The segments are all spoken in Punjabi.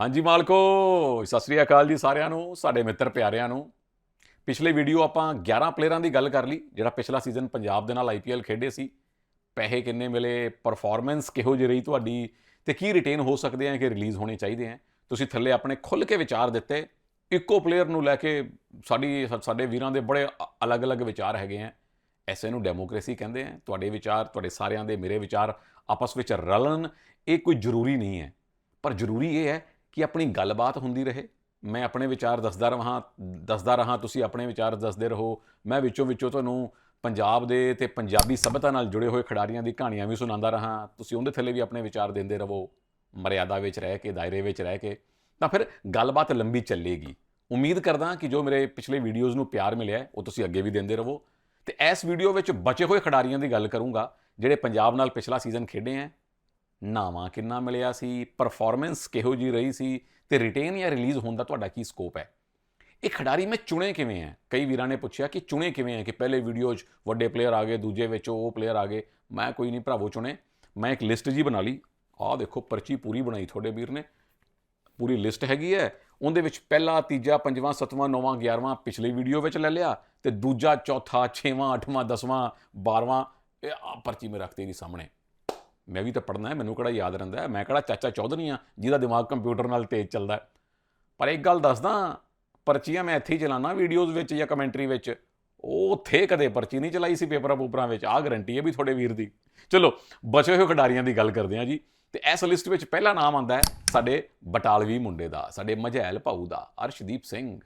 ਹਾਂਜੀ ਮਾਲਕੋ, ਸਤਿ ਸ੍ਰੀ ਅਕਾਲ ਜੀ ਸਾਰਿਆਂ ਨੂੰ, ਸਾਡੇ ਮਿੱਤਰ ਪਿਆਰਿਆਂ ਨੂੰ। ਪਿਛਲੇ ਵੀਡੀਓ ਆਪਾਂ 11 ਪਲੇਅਰਾਂ ਦੀ ਗੱਲ ਕਰ ਲਈ, ਜਿਹੜਾ ਪਿਛਲਾ ਸੀਜ਼ਨ ਪੰਜਾਬ ਦੇ ਨਾਲ ਆਈਪੀਐਲ ਖੇਡੇ ਸੀ। ਪੈਸੇ ਕਿੰਨੇ ਮਿਲੇ ਪਰਫਾਰਮੈਂਸ ਕਿਹੋ ਜਿਹੀ ਰਹੀ ਤੁਹਾਡੀ, ਤੇ ਕੀ ਰਿਟੇਨ ਹੋ ਸਕਦੇ ਆ ਕਿ ਰਿਲੀਜ਼ ਹੋਣੇ ਚਾਹੀਦੇ ਆ। ਤੁਸੀਂ ਥੱਲੇ ਆਪਣੇ ਖੁੱਲ ਕੇ ਵਿਚਾਰ ਦਿੱਤੇ, ਇੱਕੋ ਪਲੇਅਰ ਨੂੰ ਲੈ ਕੇ ਸਾਡੀ, ਸਾਡੇ ਵੀਰਾਂ ਦੇ ਬੜੇ ਅਲੱਗ-ਅਲੱਗ ਵਿਚਾਰ ਹੈਗੇ ਆ। ਐਸੇ ਨੂੰ ਡੈਮੋਕ੍ਰੇਸੀ ਕਹਿੰਦੇ ਆ, ਤੁਹਾਡੇ ਵਿਚਾਰ, ਤੁਹਾਡੇ ਸਾਰਿਆਂ ਦੇ ਮੇਰੇ ਵਿਚਾਰ ਆਪਸ ਵਿੱਚ ਰਲਣ, ਇਹ ਕੋਈ ਜ਼ਰੂਰੀ ਨਹੀਂ ਹੈ। ਪਰ ਜ਼ਰੂਰੀ ਇਹ ਹੈ ਕਿ ਆਪਣੀ ਗੱਲਬਾਤ ਹੁੰਦੀ ਰਹੇ। ਮੈਂ ਆਪਣੇ ਵਿਚਾਰ ਦੱਸਦਾ ਰਹਾਂ ਦੱਸਦਾ ਰਹਾਂ, ਤੁਸੀਂ ਆਪਣੇ ਵਿਚਾਰ ਦੱਸਦੇ ਰਹੋ। ਮੈਂ ਵਿੱਚੋਂ ਵਿੱਚੋਂ ਤੁਹਾਨੂੰ ਪੰਜਾਬ ਦੇ ਤੇ ਪੰਜਾਬੀ ਸਭਿਅਤਾ ਨਾਲ ਜੁੜੇ ਹੋਏ ਖਿਡਾਰੀਆਂ ਦੀ ਕਹਾਣੀਆਂ ਵੀ ਸੁਣਾਉਂਦਾ ਰਹਾਂ। ਤੁਸੀਂ ਉਹਦੇ ਥੱਲੇ ਵੀ ਆਪਣੇ ਵਿਚਾਰ ਦਿੰਦੇ ਰਹੋ, ਮਰਿਆਦਾ ਵਿੱਚ ਰਹਿ ਕੇ, ਦਾਇਰੇ ਵਿੱਚ ਰਹਿ ਕੇ। ਤਾਂ ਫਿਰ ਗੱਲਬਾਤ ਲੰਬੀ ਚੱਲੇਗੀ। ਉਮੀਦ ਕਰਦਾ ਕਿ ਜੋ ਮੇਰੇ ਪਿਛਲੇ ਵੀਡੀਓਜ਼ ਨੂੰ ਪਿਆਰ ਮਿਲਿਆ ਉਹ ਤੁਸੀਂ ਅੱਗੇ ਵੀ ਦਿੰਦੇ ਰਹੋ। ਤੇ ਇਸ ਵੀਡੀਓ ਵਿੱਚ ਬਚੇ ਹੋਏ ਖਿਡਾਰੀਆਂ ਦੀ ਗੱਲ ਕਰੂੰਗਾ, ਜਿਹੜੇ ਪੰਜਾਬ ਨਾਲ ਪਿਛਲਾ ਸੀਜ਼ਨ ਖੇਡੇ ਹੈ। ਨਾਵਾਂ ਕਿੰਨਾ ਮਿਲਿਆ ਸੀ ਪਰਫਾਰਮੈਂਸ ਕਿਹੋ ਜੀ ਰਹੀ ਸੀ ਤੇ ਰਿਟੇਨ ਜਾਂ ਰਿਲੀਜ਼ ਹੋਣ ਦਾ ਤੁਹਾਡਾ ਕੀ ਸਕੋਪ ਹੈ? ਇਹ ਖਿਡਾਰੀ ਮੈਂ ਚੁਣੇ ਕਿਵੇਂ ਹੈ ਕਈ ਵੀਰਾਂ ਨੇ ਪੁੱਛਿਆ ਕਿ ਚੁਣੇ ਕਿਵੇਂ ਹੈ ਕਿ ਪਹਿਲੇ ਵੀਡੀਓ 'ਚ ਵੱਡੇ ਪਲੇਅਰ ਆ ਗਏ, ਦੂਜੇ ਵਿੱਚ ਉਹ ਪਲੇਅਰ ਆ ਗਏ। ਮੈਂ ਕੋਈ ਨਹੀਂ ਭਰਾਵੋ ਚੁਣੇ। ਮੈਂ ਇੱਕ ਲਿਸਟ ਜੀ ਬਣਾ ਲਈ। ਆਹ ਦੇਖੋ, ਪਰਚੀ ਪੂਰੀ ਬਣਾਈ ਤੁਹਾਡੇ ਵੀਰ ਨੇ। ਪੂਰੀ ਲਿਸਟ ਹੈਗੀ ਹੈ। ਉਹਦੇ ਵਿੱਚ ਪਹਿਲਾ, ਤੀਜਾ, ਪੰਜਵਾਂ, ਸੱਤਵਾਂ, ਨੌਵਾਂ 11ਵਾਂ ਪਿਛਲੀ ਵੀਡੀਓ ਵਿੱਚ ਲੈ ਲਿਆ ਤੇ ਦੂਜਾ, ਚੌਥਾ, ਛੇਵਾਂ, ਅੱਠਵਾਂ, ਦਸਵਾਂ 12ਵਾਂ ਇਹ ਆਹ ਪਰਚੀ ਮੈਂ ਰੱਖਤੀ ਦੀ ਸਾਹਮਣੇ। ਮੈਂ ਵੀ ਤਾਂ ਪੜਨਾ ਹੈ, ਮੈਨੂੰ ਕਿਹੜਾ ਯਾਦ ਰਹਿੰਦਾ ਹੈ? ਮੈਂ ਕਿਹੜਾ ਚਾਚਾ ਚੌਧਰੀ ਆ ਜਿਹਦਾ ਦਿਮਾਗ ਕੰਪਿਊਟਰ ਨਾਲ ਤੇਜ਼ ਚੱਲਦਾ ਪਰ ਇੱਕ ਗੱਲ ਦੱਸਦਾ, ਪਰਚੀਆਂ ਮੈਂ ਇੱਥੇ ਹੀ ਚਲਾਣਾ ਵੀਡੀਓਜ਼ ਵਿੱਚ ਜਾਂ ਕਮੈਂਟਰੀ ਵਿੱਚ। ਉਹ ਉੱਥੇ ਕਦੇ ਪਰਚੀ ਨਹੀਂ ਚਲਾਈ ਸੀ ਪੇਪਰਾਂ ਪੂਪਰਾਂ ਵਿੱਚ। ਆਹ ਗਰੰਟੀ ਹੈ ਵੀ ਤੁਹਾਡੇ ਵੀਰ ਦੀ। ਚਲੋ, ਬਚੇ ਹੋਏ ਖਿਡਾਰੀਆਂ ਦੀ ਗੱਲ ਕਰਦੇ ਹਾਂ ਜੀ। ਤੇ ਇਸ ਲਿਸਟ ਵਿੱਚ ਪਹਿਲਾ ਨਾਮ ਆਂਦਾ ਹੈ ਸਾਡੇ ਬਟਾਲਵੀ ਮੁੰਡੇ ਦਾ, ਸਾਡੇ ਮਝੈਲ ਭਾਊ ਦਾ, ਅਰਸ਼ਦੀਪ ਸਿੰਘ।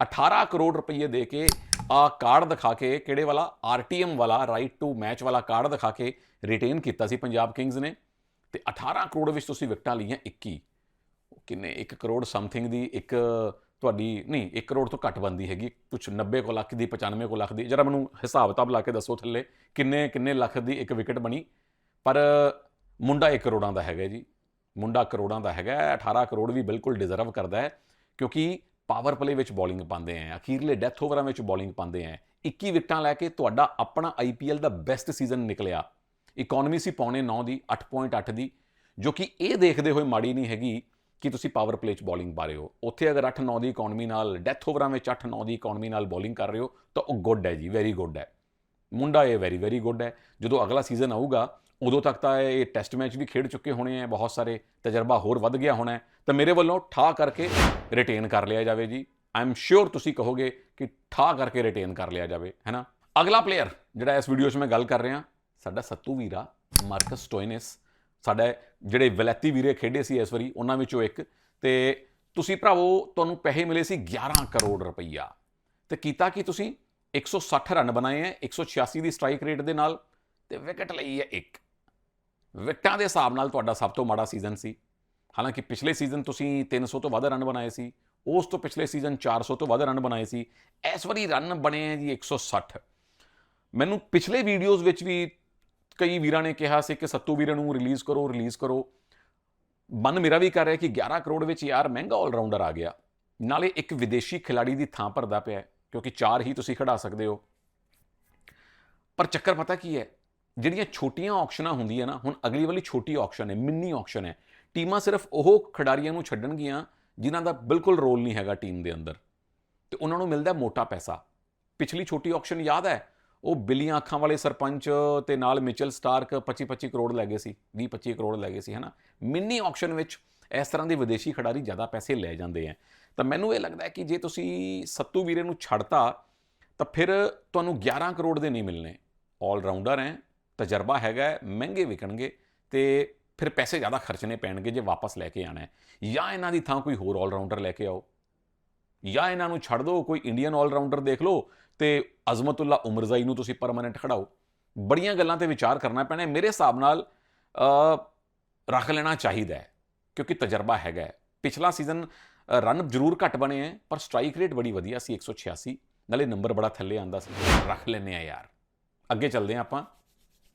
18 ਕਰੋੜ ਰੁਪਏ ਦੇ ਕੇ ਆ ਕਾਰਡ ਦਿਖਾ ਕੇ ਕਿਹੜੇ ਵਾਲਾ? ਆਰਟੀਐਮ ਵਾਲਾ ਰਾਈਟ ਟੂ ਮੈਚ ਵਾਲਾ ਕਾਰਡ ਦਿਖਾ ਕੇ ਰਿਟੇਨ ਕੀਤਾ ਸੀ ਪੰਜਾਬ ਕਿੰਗਸ ਨੇ। ਤੇ 18 ਕਰੋੜ ਵਿੱਚ ਤੁਸੀਂ ਵਿਕਟਾਂ ਲਈਆਂ 21 ਕਿੰਨੇ? 1 ਕਰੋੜ ਸਮਥਿੰਗ ਦੀ ਇੱਕ ਤੁਹਾਡੀ, ਨਹੀਂ 1 ਕਰੋੜ ਤੋਂ ਘੱਟ ਬੰਦੀ ਹੈਗੀ। ਕੁਝ 90 ਕੋ ਲੱਖ ਦੀ 95 ਕੋ ਲੱਖ ਦੀ। ਜਰਾ ਮੈਨੂੰ ਹਿਸਾਬ ਕਿਤਾਬ ਲਾ ਕੇ ਦੱਸੋ ਥੱਲੇ, ਕਿੰਨੇ ਕਿੰਨੇ ਲੱਖ ਦੀ ਇੱਕ ਵਿਕਟ ਬਣੀ? ਪਰ ਮੁੰਡਾ 1 ਕਰੋੜਾਂ ਦਾ ਹੈਗਾ ਜੀ। ਮੁੰਡਾ ਕਰੋੜਾਂ ਦਾ ਹੈਗਾ। 18 ਕਰੋੜ ਵੀ ਬਿਲਕੁਲ ਡਿਜ਼ਰਵ ਕਰਦਾ ਹੈ। ਕਿਉਂਕਿ ਪਾਵਰ ਪਲੇ ਵਿੱਚ ਬੋਲਿੰਗ ਪਾਉਂਦੇ ਆ ਅਖੀਰਲੇ ਡੈਥ ਓਵਰਾਂ ਵਿੱਚ ਬੋਲਿੰਗ ਪਾਉਂਦੇ ਆ 21 ਵਿਕਟਾਂ ਲੈ ਕੇ ਤੁਹਾਡਾ ਆਪਣਾ ਆਈਪੀਐਲ ਦਾ ਬੈਸਟ ਸੀਜ਼ਨ ਨਿਕਲਿਆ। ਇਕਨੋਮੀ ਸੀ ਪੌਣੇ 9 ਦੀ 8.8 ਦੀ, ਜੋ ਕਿ ਇਹ ਦੇਖਦੇ ਹੋਏ ਮਾੜੀ ਨਹੀਂ ਹੈਗੀ ਕਿ ਤੁਸੀਂ ਪਾਵਰ ਪਲੇ 'ਚ ਬੋਲਿੰਗ ਪਾ ਰਹੇ ਹੋ। ਉੱਥੇ ਅਗਰ 8-9 ਦੀ ਇਕਨੋਮੀ ਨਾਲ ਡੈਥ ਓਵਰਾਂ ਵਿੱਚ 8-9 ਦੀ ਇਕਨੋਮੀ ਨਾਲ ਬੋਲਿੰਗ ਕਰ ਰਹੇ ਹੋ, ਤਾਂ ਉਹ ਗੁੱਡ ਹੈ ਜੀ ਵੈਰੀ ਗੁੱਡ ਹੈ ਮੁੰਡਾ ਇਹ ਵੈਰੀ ਵੈਰੀ ਗੁੱਡ ਹੈ ਜਦੋਂ ਅਗਲਾ ਸੀਜ਼ਨ ਆਊਗਾ ਉਦੋਂ ਤੱਕ ਤਾਂ ਇਹ ਟੈਸਟ ਮੈਚ ਵੀ ਖੇਡ ਚੁੱਕੇ ਹੋਣੇ ਆ, ਬਹੁਤ ਸਾਰੇ ਤਜਰਬਾ ਹੋਰ ਵੱਧ ਗਿਆ ਹੋਣਾ ਤਾਂ ਮੇਰੇ ਵੱਲੋਂ ਠਾ ਕਰਕੇ ਰਿਟੇਨ ਕਰ ਲਿਆ ਜਾਵੇ ਜੀ। ਆਈ ਐਮ ਸ਼ੋਰ ਤੁਸੀਂ ਕਹੋਗੇ ਕਿ ਠਾ ਕਰਕੇ ਰਿਟੇਨ ਕਰ ਲਿਆ ਜਾਵੇ ਹੈਨਾ ਅਗਲਾ ਪਲੇਅਰ ਜਿਹੜਾ ਇਸ ਵੀਡੀਓ 'ਚ ਮੈਂ ਗੱਲ ਕਰ ਰਿਹਾ, ਸਾਡਾ ਸੱਤੂ ਵੀਰਾ ਮਾਰਕਸ ਸਟੋਇਨਸ। ਸਾਡਾ ਜਿਹੜੇ ਵਲੈਤੀ ਵੀਰੇ ਖੇਡੇ ਸੀ ਇਸ ਵਾਰੀ, ਉਹਨਾਂ ਵਿੱਚੋਂ ਇੱਕ। ਤੇ ਤੁਸੀਂ ਭਰਾਵੋ, ਤੁਹਾਨੂੰ ਪੈਸੇ ਮਿਲੇ ਸੀ 11 ਕਰੋੜ ਰੁਪਈਆ। ਤੇ ਕੀਤਾ ਕਿ ਤੁਸੀਂ? 160 ਰਨ ਬਣਾਏ ਹੈ 186 ਦੀ ਸਟ੍ਰਾਈਕ ਰੇਟ ਦੇ ਨਾਲ, ਤੇ ਵਿਕਟ ਲਈ ਹੈ ਇੱਕ। ਵਿਕਟਾਂ ਦੇ ਹਿਸਾਬ ਨਾਲ ਤੁਹਾਡਾ ਸਭ ਤੋਂ ਮਾੜਾ ਸੀਜ਼ਨ ਸੀ। ਹਾਲਾਂਕਿ ਪਿਛਲੇ ਸੀਜ਼ਨ ਤੁਸੀਂ 300 ਤੋਂ ਵੱਧ ਰਨ ਬਣਾਏ ਸੀ। ਉਸ ਤੋਂ ਪਿਛਲੇ ਸੀਜ਼ਨ 400 ਤੋਂ ਵੱਧ ਰਨ ਬਣਾਏ ਸੀ। ਇਸ ਵਾਰੀ ਰਨ ਬਣੇ ਹੈ ਜੀ 160 ਮੈਨੂੰ ਪਿਛਲੇ ਵੀਡੀਓਜ਼ ਵਿੱਚ ਵੀ ਕਈ ਵੀਰਾਂ ਨੇ ਕਿਹਾ ਸੀ ਕਿ ਸੱਤੂ ਵੀਰਾਂ ਨੂੰ ਰਿਲੀਜ਼ ਕਰੋ ਰਿਲੀਜ਼ ਕਰੋ। ਮਨ ਮੇਰਾ ਵੀ ਕਰ ਰਿਹਾ ਕਿ 11 ਕਰੋੜ ਵਿੱਚ ਯਾਰ ਮਹਿੰਗਾ ਆਲਰਾਊਂਡਰ ਆ ਗਿਆ। ਨਾਲੇ ਇੱਕ ਵਿਦੇਸ਼ੀ ਖਿਲਾੜੀ ਦੀ ਥਾਂ ਭਰਦਾ ਪਿਆ ਕਿਉਂਕਿ ਚਾਰ ਹੀ ਤੁਸੀਂ ਖੜਾ ਸਕਦੇ ਹੋ। ਪਰ ਚੱਕਰ ਪਤਾ ਕੀ ਹੈ? ਜਿਹੜੀਆਂ ਛੋਟੀਆਂ ਆਕਸ਼ਨਾਂ ਹੁੰਦੀਆਂ ਨਾ, ਹੁਣ ਅਗਲੀ ਵਾਲੀ ਛੋਟੀ ਆਕਸ਼ਨ ਹੈ, ਮਿੰਨੀ ਆਕਸ਼ਨ ਹੈ। ਟੀਮਾਂ ਸਿਰਫ ਉਹ ਖਿਡਾਰੀਆਂ ਨੂੰ ਛੱਡਣਗੀਆਂ ਜਿਨ੍ਹਾਂ ਦਾ ਬਿਲਕੁਲ ਰੋਲ ਨਹੀਂ ਹੈਗਾ ਟੀਮ ਦੇ ਅੰਦਰ। ਤੇ ਉਹਨਾਂ ਨੂੰ ਮਿਲਦਾ ਮੋਟਾ ਪੈਸਾ। ਪਿਛਲੀ ਛੋਟੀ ਆਕਸ਼ਨ ਯਾਦ ਹੈ? ਉਹ ਬਿੱਲੀਆਂ ਅੱਖਾਂ ਵਾਲੇ ਸਰਪੰਚ ਤੇ ਨਾਲ ਮਿਚਲ ਸਟਾਰਕ 25-25 ਕਰੋੜ ਲੈ ਗਏ ਸੀ 20-25 ਕਰੋੜ ਲੈ ਗਏ ਸੀ, ਹਨਾ? ਮਿੰਨੀ ਆਕਸ਼ਨ ਵਿੱਚ ਇਸ ਤਰ੍ਹਾਂ ਦੇ ਵਿਦੇਸ਼ੀ ਖਿਡਾਰੀ ਜ਼ਿਆਦਾ ਪੈਸੇ ਲੈ ਜਾਂਦੇ ਆ। ਤਾਂ ਮੈਨੂੰ ਇਹ ਲੱਗਦਾ ਹੈ ਕਿ ਜੇ ਤੁਸੀਂ ਸੱਤੂ ਵੀਰੇ ਨੂੰ ਛੱਡਤਾ, ਤਾਂ ਫਿਰ ਤੁਹਾਨੂੰ 11 ਕਰੋੜ ਦੇ ਨਹੀਂ ਮਿਲਨੇ 올 ਰਾਊਂਡਰ ਹੈ ਤਜਰਬਾ ਹੈਗਾ ਮਹਿੰਗੇ ਵਿਕਣਗੇ ਤੇ ਫਿਰ ਪੈਸੇ ਜ਼ਿਆਦਾ ਖਰਚਣੇ ਪੈਣਗੇ ਜੇ ਵਾਪਸ ਲੈ ਕੇ ਆਣਾ ਹੈ। ਜਾਂ ਇਹਨਾਂ ਦੀ ਥਾਂ ਕੋਈ ਹੋਰ 올 ਲੈ ਕੇ ਆਓ। ਜਾਂ ਇਹਨਾਂ ਨੂੰ ਛੱਡ ਦਿਓ, ਕੋਈ ਇੰਡੀਅਨ 올 ਰਾਊਂਡਰ ਦੇਖ ਲਓ ਤੇ ਅਜ਼ਮਤੁੱਲਾ ਉਮਰਜ਼ਾਈ ਨੂੰ ਤੁਸੀਂ ਪਰਮਨੈਂਟ ਖੜਾਓ। ਬੜੀਆਂ ਗੱਲਾਂ ਤੇ ਵਿਚਾਰ ਕਰਨਾ ਪੈਣਾ ਮੇਰੇ ਹਿਸਾਬ ਨਾਲ ਰੱਖ ਲੈਣਾ ਚਾਹੀਦਾ ਹੈ, ਕਿਉਂਕਿ ਤਜਰਬਾ ਹੈਗਾ ਪਿਛਲਾ ਸੀਜ਼ਨ ਰਨ ਜ਼ਰੂਰ ਘੱਟ ਬਣੇ ਹੈ, ਪਰ ਸਟ੍ਰਾਈਕ ਰੇਟ ਬੜੀ ਵਧੀਆ ਸੀ 186 ਨਾਲੇ ਨੰਬਰ ਬੜਾ ਥੱਲੇ ਆਂਦਾ ਸੀ। ਰੱਖ ਲੈਨੇ ਆ ਯਾਰ। ਅੱਗੇ ਚੱਲਦੇ ਹਾਂ ਆਪਾਂ।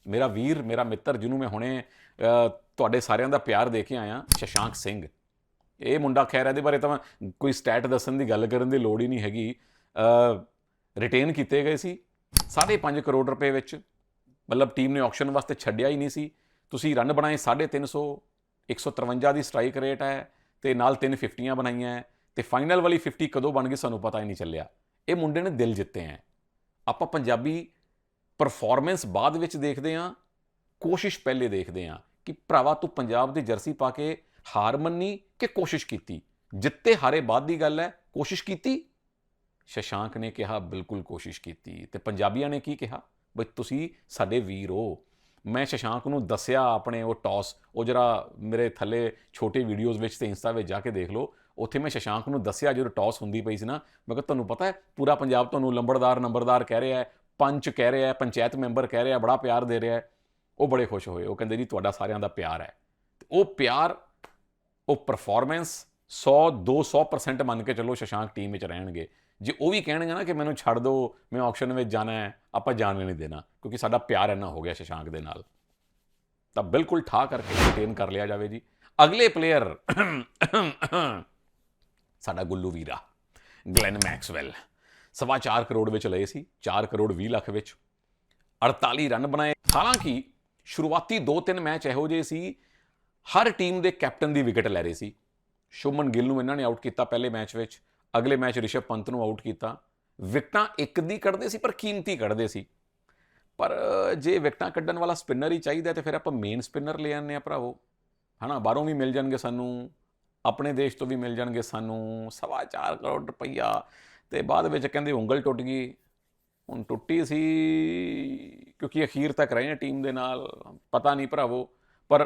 ਮੇਰਾ ਵੀਰ ਮੇਰਾ ਮਿੱਤਰ ਜਿਹਨੂੰ ਮੈਂ ਹੁਣੇ ਤੁਹਾਡੇ ਸਾਰਿਆਂ ਦਾ ਪਿਆਰ ਦੇ ਕੇ ਆਇਆ ਸ਼ਸ਼ਾਂਕ ਸਿੰਘ। ਇਹ ਮੁੰਡਾ ਖੈਰ ਇਹਦੇ ਬਾਰੇ ਤਾਂ ਕੋਈ ਸਟੈਟ ਦੱਸਣ ਦੀ ਗੱਲ ਕਰਨ ਦੀ ਲੋੜ ਹੀ ਨਹੀਂ ਹੈਗੀ। ਰਿਟੇਨ ਕੀਤੇ ਗਏ ਸੀ 5.5 ਕਰੋੜ ਰੁਪਏ ਵਿੱਚ। ਮਤਲਬ ਟੀਮ ਨੇ ਆਕਸ਼ਨ ਵਾਸਤੇ ਛੱਡਿਆ ਹੀ ਨਹੀਂ ਸੀ। ਤੁਸੀਂ ਰਨ ਬਣਾਏ 350 153 ਦੀ ਸਟ੍ਰਾਈਕ ਰੇਟ ਹੈ ਤੇ ਨਾਲ ਤਿੰਨ 50ਆਂ ਬਣਾਈਆਂ ਹੈ, ਤੇ ਫਾਈਨਲ ਵਾਲੀ 50 ਕਦੋਂ ਬਣ ਗਈ ਸਾਨੂੰ ਪਤਾ ਹੀ ਨਹੀਂ ਚੱਲਿਆ। ਇਹ ਮੁੰਡੇ ਨੇ ਦਿਲ ਜਿੱਤੇ ਹੈ। ਆਪਾਂ ਪੰਜਾਬੀ ਪਰਫਾਰਮੈਂਸ ਬਾਅਦ ਵਿੱਚ ਦੇਖਦੇ ਹਾਂ, ਕੋਸ਼ਿਸ਼ ਪਹਿਲੇ ਦੇਖਦੇ ਹਾਂ ਕਿ ਭਰਾਵਾ ਤੂੰ ਪੰਜਾਬ ਦੀ ਜਰਸੀ ਪਾ ਕੇ ਹਾਰ ਮੰਨੀ ਕਿ ਕੋਸ਼ਿਸ਼ ਕੀਤੀ? ਜਿੱਤੇ ਹਾਰੇ ਬਾਅਦ ਦੀ ਗੱਲ ਹੈ, ਕੋਸ਼ਿਸ਼ ਕੀਤੀ? ਸ਼ਸ਼ਾਂਕ ਨੇ ਕਿਹਾ, ਬਿਲਕੁਲ ਕੋਸ਼ਿਸ਼ ਕੀਤੀ। ਤੇ ਪੰਜਾਬੀਆਂ ਨੇ ਕੀ ਕਿਹਾ? ਬਈ ਤੁਸੀਂ ਸਾਡੇ ਵੀਰ ਹੋ। ਮੈਂ ਸ਼ਸ਼ਾਂਕ ਨੂੰ ਦੱਸਿਆ ਆਪਣੇ ਉਹ ਟੌਸ, ਉਹ ਜਿਹੜਾ ਮੇਰੇ ਥੱਲੇ ਛੋਟੇ ਵੀਡੀਓਜ਼ ਵਿੱਚ ਤੇ ਇੰਸਟਾ ਵਿੱਚ ਜਾ ਕੇ ਦੇਖ ਲਓ। ਉੱਥੇ ਮੈਂ ਸ਼ਸ਼ਾਂਕ ਨੂੰ ਦੱਸਿਆ, ਜਦੋਂ ਟੌਸ ਹੁੰਦੀ ਪਈ ਸੀ ਨਾ, ਮੈਂ ਕਿਹਾ, ਤੁਹਾਨੂੰ ਪਤਾ ਹੈ, ਪੂਰਾ ਪੰਜਾਬ ਤੁਹਾਨੂੰ ਲੰਬੜਦਾਰ, ਨੰਬਰਦਾਰ ਕਹਿ ਰਿਹਾ ਹੈ ਪੰਚ ਕਹਿ ਰਿਹਾ ਹੈ, ਪੰਚਾਇਤ ਮੈਂਬਰ ਕਹਿ ਰਿਹਾ ਬੜਾ ਪਿਆਰ ਦੇ ਰਿਹਾ ਹੈ, ਉਹ ਬੜੇ ਖੁਸ਼ ਹੋਏ, ਉਹ ਕਹਿੰਦੇ ਜੀ ਤੁਹਾਡਾ ਸਾਰਿਆਂ ਦਾ ਪਿਆਰ ਹੈ। ਤੇ ਉਹ ਪਿਆਰ, ਉਹ ਪਰਫਾਰਮੈਂਸ 100 200% ਮੰਨ ਕੇ ਚੱਲੋ ਸ਼ਸ਼ਾਂਕ ਟੀਮ ਵਿੱਚ ਰਹਿਣਗੇ। ਜੇ ਉਹ ਵੀ ਕਹਿਣਗੇ ਨਾ ਕਿ ਮੈਨੂੰ ਛੱਡ ਦਿਓ ਮੈਂ ਆਕਸ਼ਨ ਵਿੱਚ ਜਾਣਾ ਹੈ, ਆਪਾਂ ਜਾਣ ਨਹੀਂ ਦੇਣਾ, ਕਿਉਂਕਿ ਸਾਡਾ ਪਿਆਰ ਇੰਨਾ ਹੋ ਗਿਆ ਸ਼ਸ਼ਾਂਕ ਦੇ ਨਾਲ। ਤਾਂ ਬਿਲਕੁਲ ਠਾ ਕਰਕੇ ਰਿਟੇਨ ਕਰ ਲਿਆ ਜਾਵੇ ਜੀ। ਅਗਲੇ ਪਲੇਅਰ ਸਾਡਾ ਗੁੱਲੂ ਵੀਰਾ ਗਲੈਨ ਮੈਕਸਵੈਲ ਸਵਾ ਚਾਰ ਕਰੋੜ ਵਿੱਚ ਲਏ ਸੀ 4 ਕਰੋੜ 20 ਲੱਖ ਵਿੱਚ। 48 ਰਨ ਬਣਾਏ। ਹਾਲਾਂਕਿ ਸ਼ੁਰੂਆਤੀ 2-3 ਮੈਚ ਇਹੋ ਜਿਹੇ ਸੀ, ਹਰ ਟੀਮ ਦੇ ਕੈਪਟਨ ਦੀ ਵਿਕਟ ਲੈ ਰਹੇ ਸੀ। ਸ਼ੁਭਮਨ ਗਿੱਲ ਨੂੰ ਇਹਨਾਂ ਨੇ ਆਊਟ ਕੀਤਾ ਪਹਿਲੇ ਮੈਚ ਵਿੱਚ, ਅਗਲੇ ਮੈਚ ਰਿਸ਼ਵ ਪੰਤ ਨੂੰ ਆਊਟ ਕੀਤਾ। ਵਿਕਟਾਂ ਇੱਕ ਦੀ ਕੱਢਦੇ ਸੀ, ਪਰ ਕੀਮਤੀ ਕੱਢਦੇ ਸੀ। ਪਰ ਜੇ ਵਿਕਟਾਂ ਕੱਢਣ ਵਾਲਾ ਸਪਿਨਰ ਹੀ ਚਾਹੀਦਾ, ਤੇ ਫਿਰ ਆਪਾਂ ਮੇਨ ਸਪਿਨਰ ਲੈ ਆਉਂਦੇ ਆ ਭਰਾਵੋ। ਹਨਾ, ਬਾਹਰੋਂ ਵੀ ਮਿਲ ਜਾਣਗੇ ਸਾਨੂੰ, ਆਪਣੇ ਦੇਸ਼ ਤੋਂ ਵੀ ਮਿਲ ਜਾਣਗੇ ਸਾਨੂੰ, ਸਵਾ ਚਾਰ ਕਰੋੜ ਰੁਪਈਆ ਤੇ ਬਾਅਦ ਵਿੱਚ ਕਹਿੰਦੇ ਉਂਗਲ ਟੁੱਟ ਗਈ। ਹੁਣ ਟੁੱਟੀ ਸੀ ਕਿਉਂਕਿ ਅਖੀਰ ਤੱਕ ਰਹੇ ਆ ਟੀਮ ਦੇ ਨਾਲ, ਪਤਾ ਨਹੀਂ ਭਰਾਵੋ। ਪਰ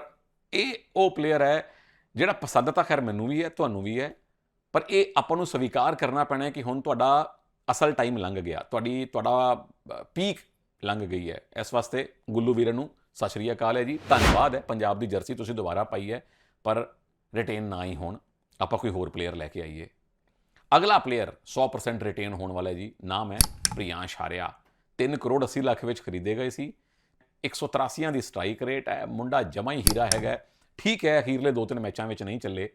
ਇਹ ਉਹ ਪਲੇਅਰ ਹੈ ਜਿਹੜਾ ਪਸੰਦ ਤਾਂ ਖੈਰ ਮੈਨੂੰ ਵੀ ਹੈ, ਤੁਹਾਨੂੰ ਵੀ ਹੈ, ਪਰ ਇਹ ਆਪਾਂ ਨੂੰ ਸਵੀਕਾਰ ਕਰਨਾ ਪੈਣਾ ਕਿ ਹੁਣ ਤੁਹਾਡਾ ਅਸਲ ਟਾਈਮ ਲੰਘ ਗਿਆ। ਤੁਹਾਡੀ, ਤੁਹਾਡਾ ਪੀਕ ਲੰਘ ਗਈ ਹੈ। ਇਸ ਵਾਸਤੇ ਗੁੱਲੂ ਵੀਰਨ ਨੂੰ ਸਤਿ ਸ਼੍ਰੀ ਅਕਾਲ ਹੈ ਜੀ। ਧੰਨਵਾਦ ਹੈ, ਪੰਜਾਬ ਦੀ ਜਰਸੀ ਤੁਸੀਂ ਦੁਬਾਰਾ ਪਾਈ ਹੈ, ਪਰ ਰਿਟੇਨ ਨਾ ਹੀ ਹੋਣ। ਆਪਾਂ ਕੋਈ ਹੋਰ ਪਲੇਅਰ ਲੈ ਕੇ ਆਈਏ। ਅਗਲਾ ਪਲੇਅਰ 100% ਰਿਟੇਨ ਹੋਣ ਵਾਲਾ ਜੀ। ਨਾਮ ਹੈ ਪ੍ਰਿयांश ਹਾਰਿਆ। 3 ਕਰੋੜ 80 ਲੱਖ ਵਿੱਚ ਖਰੀਦੇ ਗਏ ਸੀ। 183 ਦੀ ਸਟ੍ਰਾਈਕ ਰੇਟ ਹੈ। ਮੁੰਡਾ ਜਮਾ ਹੀ ਹੀਰਾ ਹੈਗਾ ਠੀਕ ਹੈ, ਅਖੀਰਲੇ ਦੋ ਤਿੰਨ ਮੈਚਾਂ ਵਿੱਚ ਨਹੀਂ ਚੱਲੇ।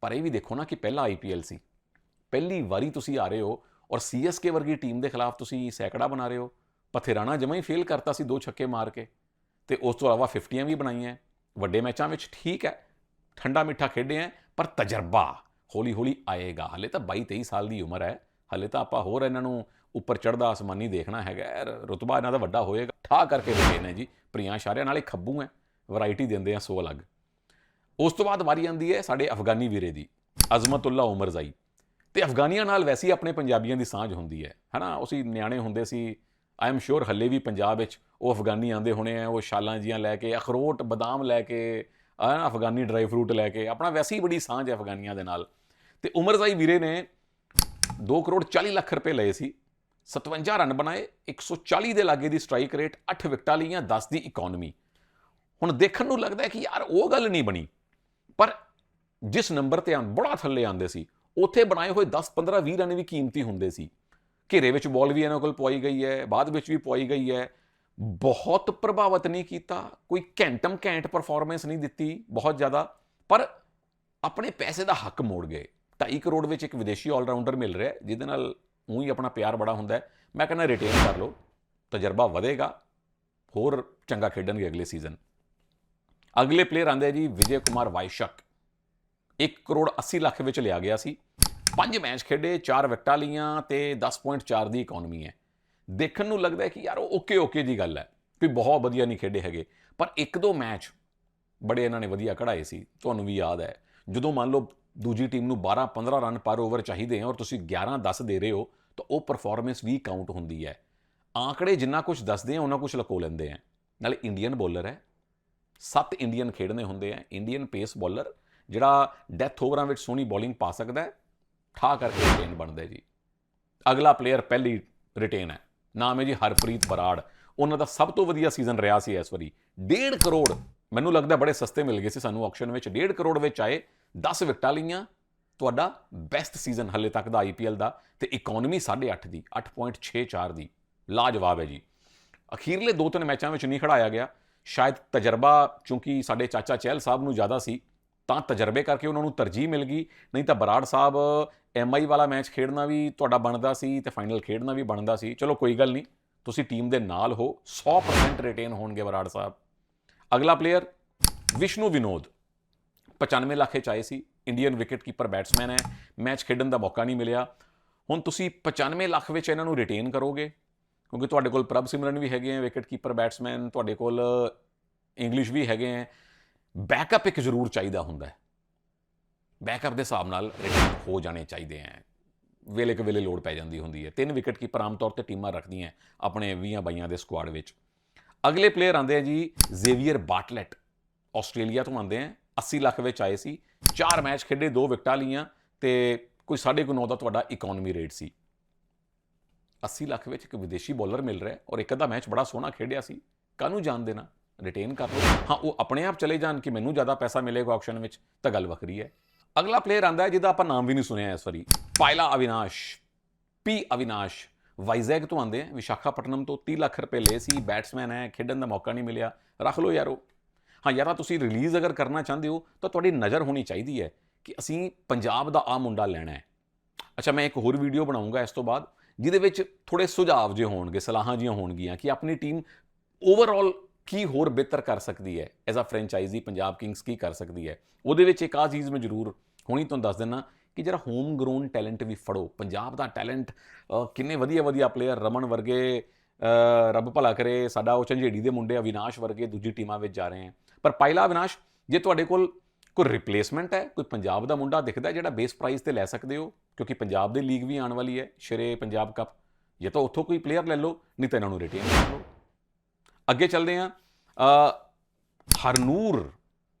ਪਰ ਇਹ ਵੀ ਦੇਖੋ ਨਾ ਕਿ ਪਹਿਲਾ ਆਈਪੀਐਲ ਸੀ। ਪਹਿਲੀ ਵਾਰੀ ਤੁਸੀਂ ਆ ਰਹੇ ਹੋ ਔਰ ਸੀਐਸਕੇ ਵਰਗੀ ਟੀਮ ਦੇ ਖਿਲਾਫ ਤੁਸੀਂ ਸੈਕੜਾ ਬਣਾ ਰਹੇ ਹੋ। ਪਥੇਰਾਣਾ ਜਮਾ ਹੀ ਫੇਲ ਕਰਤਾ ਸੀ ਦੋ ਛੱਕੇ ਮਾਰ ਕੇ। ਤੇ ਉਸ ਤੋਂ ਇਲਾਵਾ 50ਆਂ ਵੀ ਬਣਾਈਆਂ। ਵੱਡੇ ਮੈਚਾਂ ਵਿੱਚ ਠੀਕ ਹੈ। ਠੰਡਾ ਮਿੱਠਾ ਖੇਡੇ ਹੈ। ਪਰ ਤਜਰਬਾ ਹੌਲੀ ਹੌਲੀ ਆਏਗਾ। ਹਲੇ ਤਾਂ 22 23 ਸਾਲ ਦੀ ਉਮਰ ਹੈ। ਹਲੇ ਤਾਂ ਆਪਾਂ ਹੋਰ ਇਹਨਾਂ ਨੂੰ ਉੱਪਰ ਚੜਦਾ ਆਸਮਾਨੀ ਦੇਖਣਾ ਹੈਗਾ। ਹੈ। ਰੁਤਬਾ ਇਹਨਾਂ ਦਾ ਵੱਡਾ ਹੋਏਗਾ। ਠਾ ਕਰਕੇ ਬੈਠੇ ਨੇ ਜੀ। ਪ੍ਰਿਆਂ ਸ਼ਾਰਿਆਂ ਨਾਲੇ ਖੱਬੂ ਹੈ। ਵੈਰਾਈਟੀ ਦਿੰਦੇ ਆ ਸੋ ਅਲੱਗ। ਉਸ ਤੋਂ ਬਾਅਦ ਵਾਰੀ ਆਂਦੀ ਹੈ ਸਾਡੇ ਅਫਗਾਨੀ ਵੀਰੇ ਦੀ, ਅਜ਼ਮਤੁੱਲਾ ਉਮਰਜ਼ਾਈ ਤੇ ਅਫਗਾਨੀਆਂ ਨਾਲ ਵੈਸੇ ਹੀ ਆਪਣੇ ਪੰਜਾਬੀਆਂ ਦੀ ਸਾਂਝ ਹੁੰਦੀ ਹੈ। ਹਨਾ ਅਸੀਂ ਨਿਆਣੇ ਹੁੰਦੇ ਸੀ। ਆਈ ਐਮ ਸ਼ੋਰ ਹੱਲੇ ਵੀ ਪੰਜਾਬ ਵਿੱਚ ਉਹ ਅਫਗਾਨੀ ਆਂਦੇ ਹੋਣੇ ਆ, ਉਹ ਸ਼ਾਲਾਂ ਜੀਆਂ ਲੈ ਕੇ, ਅਖਰੋਟ, ਬਦਾਮ ਲੈ ਕੇ ਆ ਅਫਗਾਨੀ ਡਰਾਈ ਫਰੂਟ ਲੈ ਕੇ, ਆਪਣਾ ਵੈਸੇ ਹੀ ਬੜੀ ਸਾਂਝ ਹੈ ਅਫਗਾਨੀਆਂ ਦੇ ਨਾਲ। ਤੇ ਉਮਰਜ਼ਾਈ ਵੀਰੇ ਨੇ 2 ਕਰੋੜ 40 ਲੱਖ ਰੁਪਏ ਲਏ ਸੀ। 57 ਰਨ ਬਣਾਏ 140 ਦੇ ਲਾਗੇ ਦੀ ਸਟ੍ਰਾਈਕ ਰੇਟ 8 ਵਿਕਟਾਂ ਲਈਆਂ 10 ਦੀ ਇਕਨੋਮੀ ਹੁਣ ਦੇਖਣ ਨੂੰ ਲੱਗਦਾ ਹੈ ਕਿ ਯਾਰ ਉਹ ਗੱਲ ਨਹੀਂ ਬਣੀ। ਪਰ ਜਿਸ ਨੰਬਰ ਤੇ ਆਂ, ਬੜਾ ਥੱਲੇ ਆਂਦੇ ਸੀ, ਉੱਥੇ ਬਣਾਏ ਹੋਏ 10 15 20 ਰਨ ਵੀ ਕੀਮਤੀ ਹੁੰਦੇ ਸੀ। ਘੇਰੇ ਵਿੱਚ ਬਾਲ ਵੀ ਇਹਨਾਂ ਕੋਲ ਪਵਾਈ ਗਈ ਹੈ, ਬਾਅਦ ਵਿੱਚ ਵੀ ਪਵਾਈ ਗਈ ਹੈ। ਬਹੁਤ ਪ੍ਰਭਾਵਿਤ ਨਹੀਂ ਕੀਤਾ, ਕੋਈ ਘੈਂਟਮ ਘੈਂਟ ਪਰਫਾਰਮੈਂਸ ਨਹੀਂ ਦਿੱਤੀ, ਬਹੁਤ ਜ਼ਿਆਦਾ। ਪਰ ਆਪਣੇ ਪੈਸੇ ਦਾ ਹੱਕ ਮੋੜ ਗਏ। 2.5 ਕਰੋੜ ਵਿੱਚ ਇੱਕ ਵਿਦੇਸ਼ੀ ਆਲਰਾਊਂਡਰ ਮਿਲ ਰਿਹਾ ਜਿਹਦੇ ਨਾਲ ਉਹੀ ਆਪਣਾ ਪਿਆਰ ਬੜਾ ਹੁੰਦਾ ਮੈਂ ਕਹਿੰਦਾ ਰਿਟੇਨ ਕਰ ਲਓ, ਤਜਰਬਾ ਵਧੇਗਾ, ਹੋਰ ਚੰਗਾ ਖੇਡਣਗੇ ਅਗਲੇ ਸੀਜ਼ਨ ਅਗਲੇ ਪਲੇਅਰ ਆਂਦੇ ਜੀ, ਵਿਜੇ ਕੁਮਾਰ ਵਾਇਸ਼ਕ। 1 ਕਰੋੜ 80 ਲੱਖ ਵਿੱਚ ਲਿਆ ਗਿਆ ਸੀ। ਪੰਜ ਮੈਚ ਖੇਡੇ 4 ਵਿਕਟਾਂ ਲੀਆਂ ਤੇ 10.4 ਦੀ ਇਕਨੋਮੀ ਹੈ। ਦੇਖਣ ਨੂੰ ਲੱਗਦਾ ਹੈ ਕਿ ਯਾਰ, ਉਹ ਓਕੇ ਓਕੇ ਦੀ ਗੱਲ ਹੈ ਕੋਈ ਬਹੁਤ ਵਧੀਆ ਨਹੀਂ ਖੇਡੇ ਹੈਗੇ। ਪਰ ਇੱਕ ਦੋ ਮੈਚ ਬੜੇ ਇਹਨਾਂ ਨੇ ਵਧੀਆ ਕਢਾਏ ਸੀ, ਤੁਹਾਨੂੰ ਵੀ ਯਾਦ ਹੈ। ਜਦੋਂ ਮੰਨ ਲਓ ਦੂਜੀ ਟੀਮ ਨੂੰ 12 15 ਰਨ ਪਰ ਓਵਰ ਚਾਹੀਦੇ ਆ ਔਰ ਤੁਸੀਂ 11 10 ਦੇ ਰਹੇ ਹੋ, ਤਾਂ ਉਹ ਪਰਫਾਰਮੈਂਸ ਵੀ ਕਾਊਂਟ ਹੁੰਦੀ ਹੈ। ਆંકੜੇ ਜਿੰਨਾ ਕੁਝ ਦੱਸਦੇ ਆ, ਉਹਨਾਂ ਕੁਝ ਲਕੋ ਲੈਂਦੇ ਆ। ਨਾਲੇ ਇੰਡੀਅਨ ਬੋਲਰ ਹੈ। ਸੱਤ ਇੰਡੀਅਨ ਖੇਡਨੇ ਹੁੰਦੇ ਆ। ਇੰਡੀਅਨ ਪੇਸ ਬੋਲਰ ਜਿਹੜਾ ਡੈਥ ਓਵਰਾਂ ਵਿੱਚ ਸੋਹਣੀ ਬੋਲਿੰਗ ਪਾ ਸਕਦਾ ਹੈ ਠਾ ਕਰਕੇ ਰਿਟੇਨ ਬਣਦਾ ਜੀ। ਅਗਲਾ ਪਲੇਅਰ ਪਹਿਲੀ ਰਿਟੇਨ ਹੈ। ਨਾਮ ਹੈ ਜੀ ਹਰਪ੍ਰੀਤ ਬਰਾੜ। ਉਹਨਾਂ ਦਾ ਸਭ ਤੋਂ ਵਧੀਆ ਸੀਜ਼ਨ ਰਿਹਾ ਸੀ ਇਸ ਵਾਰੀ। 1.5 ਕਰੋੜ, ਮੈਨੂੰ ਲੱਗਦਾ ਬੜੇ ਸਸਤੇ ਮਿਲ ਗਏ ਸੀ ਸਾਨੂੰ ਆਕਸ਼ਨ ਵਿੱਚ। 1.5 ਕਰੋੜ ਵਿੱਚ ਆਏ। 10 ਵਿਕਟਾਂ ਲਈਆਂ, ਤੁਹਾਡਾ ਬੈਸਟ ਸੀਜ਼ਨ ਹੱਲੇ ਤੱਕ ਦਾ ਆਈਪੀਐਲ ਦਾ ਤੇ ਇਕਨੋਮੀ 8.5 ਦੀ 8.64 ਦੀ। ਲਾਜਵਾਬ ਹੈ ਜੀ। ਅਖੀਰਲੇ ਦੋ ਤਿੰਨ ਮੈਚਾਂ ਵਿੱਚ ਨਹੀਂ ਖੜਾਇਆ ਗਿਆ। ਸ਼ਾਇਦ ਤਜਰਬਾ ਚੂੰਕਿ ਸਾਡੇ ਚਾਚਾ ਚਹਿਲ ਸਾਹਿਬ ਨੂੰ ਜ਼ਿਆਦਾ ਸੀ, ਤਾਂ ਤਜਰਬੇ ਕਰਕੇ ਉਹਨਾਂ ਨੂੰ ਤਰਜੀਹ ਮਿਲ ਗਈ। ਨਹੀਂ ਤਾਂ ਬਰਾੜ ਸਾਹਿਬ ਐਮਆਈ ਵਾਲਾ ਮੈਚ ਖੇਡਣਾ ਵੀ ਤੁਹਾਡਾ ਬਣਦਾ ਸੀ ਤੇ ਫਾਈਨਲ ਖੇਡਣਾ ਵੀ ਬਣਦਾ ਸੀ। ਚਲੋ ਕੋਈ ਗੱਲ ਨਹੀਂ, ਤੁਸੀਂ ਟੀਮ ਦੇ ਨਾਲ ਹੋ 100% ਰਿਟੇਨ ਹੋਣਗੇ ਬਰਾੜ ਸਾਹਿਬ। ਅਗਲਾ ਪਲੇਅਰ ਵਿਸ਼ਨੂੰ ਵਿਨੋਦ 95 ਲੱਖ ਚ ਆਏ ਸੀ। ਇੰਡੀਅਨ ਵਿਕਟ ਕੀਪਰ ਬੈਟਸਮੈਨ ਹੈ। ਮੈਚ ਖੇਡਣ ਦਾ ਮੌਕਾ ਨਹੀਂ ਮਿਲਿਆ। ਹੁਣ ਤੁਸੀਂ 95 ਲੱਖ ਵਿੱਚ ਇਹਨਾਂ ਨੂੰ ਰਿਟੇਨ ਕਰੋਗੇ? ਕਿਉਂਕਿ ਤੁਹਾਡੇ ਕੋਲ ਪ੍ਰਭ ਸਿਮਰਨ ਵੀ ਹੈਗੇ ਆ ਵਿਕਟਕੀਪਰ ਬੈਟਸਮੈਨ ਤੁਹਾਡੇ ਕੋਲ ਇੰਗਲਿਸ਼ ਵੀ ਹੈਗੇ ਆ ਬੈਕਅਪ ਇੱਕ ਜ਼ਰੂਰ ਚਾਹੀਦਾ ਹੁੰਦਾ ਹੈ। ਬੈਕਅਪ ਦੇ ਹਿਸਾਬ ਨਾਲ ਰਿਟੇਨ ਹੋ ਜਾਣੇ ਚਾਹੀਦੇ ਆ ਵੇਲੇ ਕੁ ਵੇਲੇ ਲੋਡ ਪੈ ਜਾਂਦੀ ਹੁੰਦੀ ਹੈ। ਤਿੰਨ ਵਿਕਟ ਕੀਪਰ ਆਮ ਤੌਰ ਤੇ ਟੀਮਾਂ ਰੱਖਦੀਆਂ ਆਪਣੇ 20 ਬਾਈਆਂ ਦੇ ਸਕੁਆਡ ਵਿੱਚ। ਅਗਲੇ ਪਲੇਅਰ ਆਂਦੇ ਆ ਜੀ ਜ਼ੇਵੀਅਰ ਬਾਟਲੈਟ ਆਸਟ੍ਰੇਲੀਆ ਤੋਂ ਆਂਦੇ ਆ 80 ਲੱਖ ਵਿੱਚ ਆਏ ਸੀ। ਚਾਰ ਮੈਚ ਖੇਡੇ, ਦੋ ਵਿਕਟਾਂ ਲਈਆਂ ਤੇ ਕੋਈ 9.5 ਦਾ ਤੁਹਾਡਾ ਇਕਨੋਮੀ ਰੇਟ ਸੀ। 80 ਲੱਖ ਵਿੱਚ ਇੱਕ ਵਿਦੇਸ਼ੀ ਬੋਲਰ ਮਿਲ ਰਿਹਾ ਔਰ ਇੱਕ ਅੱਧਾ ਮੈਚ ਬੜਾ ਸੋਹਣਾ ਖੇਡਿਆ ਸੀ। ਕਾਹਨੂੰ ਜਾਣ ਦੇਣਾ? ਰਿਟੇਨ ਕਰ ਲਓ। ਹਾਂ, ਉਹ ਆਪਣੇ ਆਪ ਚਲੇ ਜਾਣ ਕਿ ਮੈਨੂੰ ਜ਼ਿਆਦਾ ਪੈਸਾ ਮਿਲੇਗਾ ਆਕਸ਼ਨ ਵਿੱਚ, ਤਾਂ ਗੱਲ ਵੱਖਰੀ ਹੈ। ਅਗਲਾ ਪਲੇਅਰ ਆਂਦਾ ਹੈ ਜਿਹਦਾ ਆਪਾਂ ਨਾਮ ਵੀ ਨਹੀਂ ਸੁਣਿਆ ਇਸ ਵਾਰੀ। ਪਾਇਲਾ ਅਵਿਨਾਸ਼, ਪੀ ਅਵਿਨਾਸ਼, ਵਾਈਜ਼ੈਗ ਤੋਂ ਆਂਦੇ ਆ ਵਿਸ਼ਾਖਾਪਟਨਮ ਤੋਂ 30 ਲੱਖ ਰੁਪਏ ਲਏ ਸੀ। ਬੈਟਸਮੈਨ ਹੈ, ਖੇਡਣ ਦਾ ਮੌਕਾ ਨਹੀਂ ਮਿਲਿਆ। ਰੱਖ ਲਓ ਯਾਰੋ। ਹਾਂ ਯਾਰਾ ਤੁਸੀਂ ਰਿਲੀਜ਼ ਅਗਰ ਕਰਨਾ ਚਾਹੁੰਦੇ ਹੋ, ਤਾਂ ਤੁਹਾਡੀ ਨਜ਼ਰ ਹੋਣੀ ਚਾਹੀਦੀ ਹੈ ਕਿ ਅਸੀਂ ਪੰਜਾਬ ਦਾ ਆ ਮੁੰਡਾ ਲੈਣਾ ਹੈ। ਅੱਛਾ, ਮੈਂ ਇੱਕ ਹੋਰ ਵੀਡੀਓ ਬਣਾਉਂਗਾ ਇਸ ਤੋਂ ਬਾਅਦ, ਜਿਹਦੇ ਵਿੱਚ ਥੋੜੇ ਸੁਝਾਅ ਜੇ ਹੋਣਗੇ, ਸਲਾਹਾਂ ਜੀਆਂ ਹੋਣਗੀਆਂ ਕਿ ਆਪਣੀ ਟੀਮ ਓਵਰਆਲ ਕੀ ਹੋਰ ਬਿਹਤਰ ਕਰ ਸਕਦੀ ਹੈ as a franchise Punjab Kings ਕੀ ਕਰ ਸਕਦੀ ਹੈ। ਉਹਦੇ ਵਿੱਚ ਇੱਕ ਆ ਚੀਜ਼ ਮੈਂ ਜ਼ਰੂਰ ਹੁਣੀ ਤੁਹਾਨੂੰ ਦੱਸ ਦਿੰਨਾ ਕਿ ਜਿਹੜਾ ਹੋਮ ਗਰੋਨ ਟੈਲੈਂਟ ਵੀ ਫੜੋ। ਪੰਜਾਬ ਦਾ ਟੈਲੈਂਟ ਕਿੰਨੇ ਵਧੀਆ ਵਧੀਆ ਪਲੇਅਰ ਰਮਨ ਵਰਗੇ ਰੱਬ ਭਲਾ ਕਰੇ, ਸਾਡਾ ਉਹ ਝੰਜੇੜੀ ਦੇ ਮੁੰਡੇ ਅਵਿਨਾਸ਼ ਵਰਗੇ ਦੂਜੀ ਟੀਮਾਂ ਵਿੱਚ ਜਾ ਰਹੇ ਹਨ ਪਰ ਪਾਇਲਾ ਅਵਿਨਾਸ਼, ਜੇ ਤੁਹਾਡੇ ਕੋਲ ਕੋਈ ਰਿਪਲੇਸਮੈਂਟ ਹੈ, ਕੋਈ ਪੰਜਾਬ ਦਾ ਮੁੰਡਾ ਦਿਖਦਾ ਜਿਹੜਾ ਬੇਸ ਪ੍ਰਾਈਸ ਤੇ ਲੈ ਸਕਦੇ ਹੋ, ਕਿਉਂਕਿ ਪੰਜਾਬ ਦੀ ਲੀਗ ਵੀ ਆਉਣ ਵਾਲੀ ਹੈ, ਸ਼ੇਰੇ, ਪੰਜਾਬ ਕੱਪ ਜੇ ਤਾਂ ਉੱਥੋਂ ਕੋਈ ਪਲੇਅਰ ਲੈ ਲਓ, ਨਹੀਂ ਤਾਂ ਇਹਨਾਂ ਨੂੰ ਰਿਟੇਨ ਕਰ ਲਓ। ਅੱਗੇ ਚੱਲਦੇ ਹਾਂ ਹਰਨੂਰ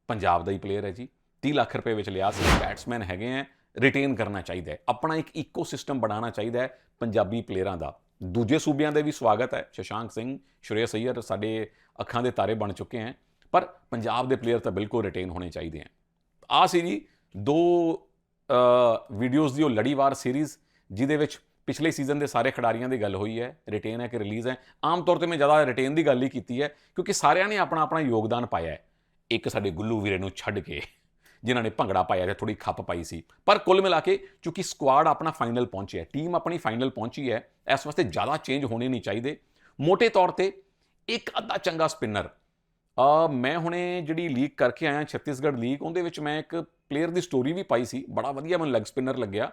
ਪੰਜਾਬ ਦਾ ਹੀ ਪਲੇਅਰ ਹੈ ਜੀ 30 ਲੱਖ ਰੁਪਏ ਵਿੱਚ ਲਿਆ ਸੀ ਬੈਟਸਮੈਨ ਹੈਗੇ ਆ ਰਿਟੇਨ ਕਰਨਾ ਚਾਹੀਦਾ ਹੈ, ਆਪਣਾ ਇੱਕ ਇਕੋਸਿਸਟਮ ਬਣਾਉਣਾ ਚਾਹੀਦਾ ਹੈ ਪੰਜਾਬੀ ਪਲੇਅਰਾਂ ਦਾ। ਦੂਜੇ ਸੂਬਿਆਂ ਦੇ ਵੀ ਸਵਾਗਤ ਹੈ, ਸ਼ਸ਼ਾਂਕ ਸਿੰਘ ਸ਼੍ਰੇਯਸ ਅਈਅਰ ਸਾਡੇ ਅੱਖਾਂ ਦੇ ਤਾਰੇ ਬਣ ਚੁੱਕੇ ਹਨ ਪਰ ਪੰਜਾਬ ਦੇ ਪਲੇਅਰ ਤਾਂ ਬਿਲਕੁਲ ਰਿਟੇਨ ਹੋਣੇ ਚਾਹੀਦੇ ਹਨ ਆ ਸੀ ਜੀ ਦੋ ਵੀਡੀਓਜ਼ ਦੀ ਉਹ ਲੜੀਵਾਰ ਸੀਰੀਜ਼ ਜਿਹਦੇ ਵਿੱਚ ਪਿਛਲੇ ਸੀਜ਼ਨ ਦੇ ਸਾਰੇ ਖਿਡਾਰੀਆਂ ਦੀ ਗੱਲ ਹੋਈ ਹੈ ਰਿਟੇਨ ਹੈ ਕਿ ਰਿਲੀਜ਼ ਹੈ। ਆਮ ਤੌਰ ਤੇ ਮੈਂ ਜ਼ਿਆਦਾ ਰਿਟੇਨ ਦੀ ਗੱਲ ਹੀ ਕੀਤੀ ਹੈ, ਕਿਉਂਕਿ ਸਾਰਿਆਂ ਨੇ ਆਪਣਾ ਆਪਣਾ ਯੋਗਦਾਨ ਪਾਇਆ ਹੈ। ਇੱਕ ਸਾਡੇ ਗੁੱਲੂ ਵੀਰੇ ਨੂੰ ਛੱਡ ਕੇ, ਜਿਨ੍ਹਾਂ ਨੇ ਭੰਗੜਾ ਪਾਇਆ ਤੇ ਥੋੜੀ ਖੱਪ ਪਾਈ ਸੀ। ਪਰ ਕੁੱਲ ਮਿਲਾ ਕੇ ਕਿਉਂਕਿ ਸਕੁਆਡ ਆਪਣਾ ਫਾਈਨਲ ਪਹੁੰਚਿਆ ਟੀਮ ਆਪਣੀ ਫਾਈਨਲ ਪਹੁੰਚੀ ਹੈ। ਇਸ ਵਾਸਤੇ ਜ਼ਿਆਦਾ ਚੇਂਜ ਹੋਣੇ ਨਹੀਂ ਚਾਹੀਦੇ। ਮੋٹے ਤੌਰ ਤੇ ਇੱਕ ਅੱਧਾ ਚੰਗਾ ਸਪਿਨਰ ਆ ਮੈਂ ਹੁਣੇ ਜਿਹੜੀ ਲੀਗ ਕਰਕੇ ਆਇਆ, ਛੱਤੀਸਗੜ੍ਹ ਲੀਗ ਉਹਦੇ ਵਿੱਚ ਮੈਂ ਇੱਕ ਪਲੇਅਰ ਦੀ ਸਟੋਰੀ ਵੀ ਪਾਈ ਸੀ। ਬੜਾ ਵਧੀਆ ਮੈਨੂੰ ਲੈਗ ਸਪਿਨਰ ਲੱਗਿਆ।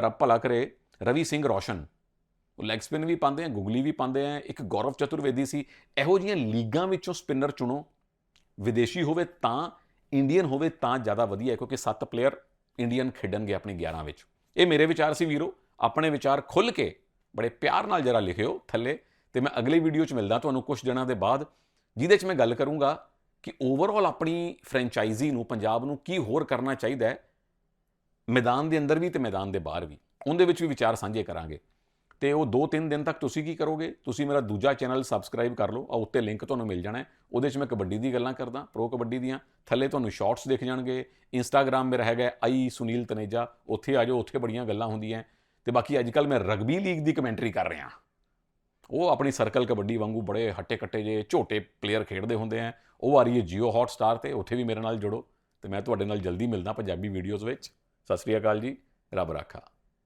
ਰੱਬ ਭਲਾ ਕਰੇ, ਰਵੀ ਸਿੰਘ ਰੋਸ਼ਨ। ਉਹ ਲੈਗ ਸਪਿਨ ਵੀ ਪਾਉਂਦੇ ਆ, ਗੁਗਲੀ ਵੀ ਪਾਉਂਦੇ ਆ, ਇੱਕ ਗੌਰਵ ਚਤੁਰਵੇਦੀ ਸੀ। ਇਹੋ ਜਿਹੀਆਂ ਲੀਗਾਂ ਵਿੱਚੋਂ ਸਪਿਨਰ ਚੁਣੋ। ਵਿਦੇਸ਼ੀ ਹੋਵੇ ਤਾਂ ਇੰਡੀਅਨ ਹੋਵੇ ਤਾਂ ਜ਼ਿਆਦਾ ਵਧੀਆ, ਕਿਉਂਕਿ ਸੱਤ ਪਲੇਅਰ ਇੰਡੀਅਨ ਖੇਡਣਗੇ ਆਪਣੇ 11 ਵਿੱਚ। ਇਹ ਮੇਰੇ ਵਿਚਾਰ ਸੀ ਵੀਰੋ। ਆਪਣੇ ਵਿਚਾਰ ਖੁੱਲ ਕੇ ਬੜੇ ਪਿਆਰ ਨਾਲ ਜਰਾ ਲਿਖਿਓ ਥੱਲੇ, ਤੇ ਮੈਂ ਅਗਲੀ ਵੀਡੀਓ 'ਚ ਮਿਲਦਾ ਤੁਹਾਨੂੰ ਕੁਝ ਦਿਨਾਂ ਦੇ ਬਾਅਦ। ਜਿਹਦੇ 'ਚ ਮੈਂ ਗੱਲ ਕਰੂੰਗਾ ਕਿ ਓਵਰਆਲ ਆਪਣੀ ਫਰੈਂਚਾਈਜ਼ੀ ਨੂੰ, ਪੰਜਾਬ ਨੂੰ ਕੀ ਹੋਰ ਕਰਨਾ ਚਾਹੀਦਾ ਹੈ? ਮੈਦਾਨ ਦੇ ਅੰਦਰ ਵੀ ਤੇ ਮੈਦਾਨ ਦੇ ਬਾਹਰ ਵੀ। ਉਹਦੇ ਵਿੱਚ ਵੀ ਵਿਚਾਰ ਸਾਂਝੇ ਕਰਾਂਗੇ। ਤੇ ਉਹ 2-3 ਦਿਨ ਤੱਕ ਤੁਸੀਂ ਕੀ ਕਰੋਗੇ? ਤੁਸੀਂ ਮੇਰਾ ਦੂਜਾ ਚੈਨਲ ਸਬਸਕ੍ਰਾਈਬ ਕਰ ਲਓ। ਆ ਉੱਤੇ ਲਿੰਕ ਤੁਹਾਨੂੰ ਮਿਲ ਜਾਣਾ ਉਹਦੇ 'ਚ ਮੈਂ ਕਬੱਡੀ ਦੀ ਗੱਲਾਂ ਕਰਦਾ ਪ੍ਰੋ ਕਬੱਡੀ ਦੀਆਂ। ਥੱਲੇ ਤੁਹਾਨੂੰ ਸ਼ਾਰਟਸ ਦਿਖ ਜਾਣਗੇ। ਇੰਸਟਾਗ੍ਰam ਮੇਰਾ ਹੈਗਾ ਆਈ ਸੁਨੀਲ ਤਨੇਜਾ। ਉੱਥੇ ਆ ਜਾਓ, ਉੱਥੇ ਬੜੀਆਂ ਗੱਲਾਂ ਹੁੰਦੀਆਂ ਤੇ ਬਾਕੀ ਅੱਜ ਕੱਲ ਮੈਂ ਰਗਬੀ ਲੀਗ ਦੀ ਕਮੈਂਟਰੀ ਕਰ ਰਿਹਾ। ਉਹ ਆਪਣੀ ਸਰਕਲ ਕਬੱਡੀ ਵਾਂਗੂ ਬੜੇ ਹੱਟੇ ਕੱਟੇ ਜੇ ਝੋਟੇ ਪਲੇਅਰ ਖੇਡਦੇ ਹੁੰਦੇ ਆ। ਉਹ ਆ ਰਹੀ ਹੈ Jio Hotstar ਤੇ ਉੱਥੇ ਵੀ ਮੇਰੇ ਨਾਲ ਜੁੜੋ ਤੇ ਮੈਂ ਤੁਹਾਡੇ ਨਾਲ ਜਲਦੀ ਮਿਲਦਾ ਪੰਜਾਬੀ ਵੀਡੀਓਜ਼ ਵਿੱਚ। ਸਤਿ ਸ੍ਰੀ ਅਕਾਲ ਜੀ, ਰੱਬ ਰਾਖਾ।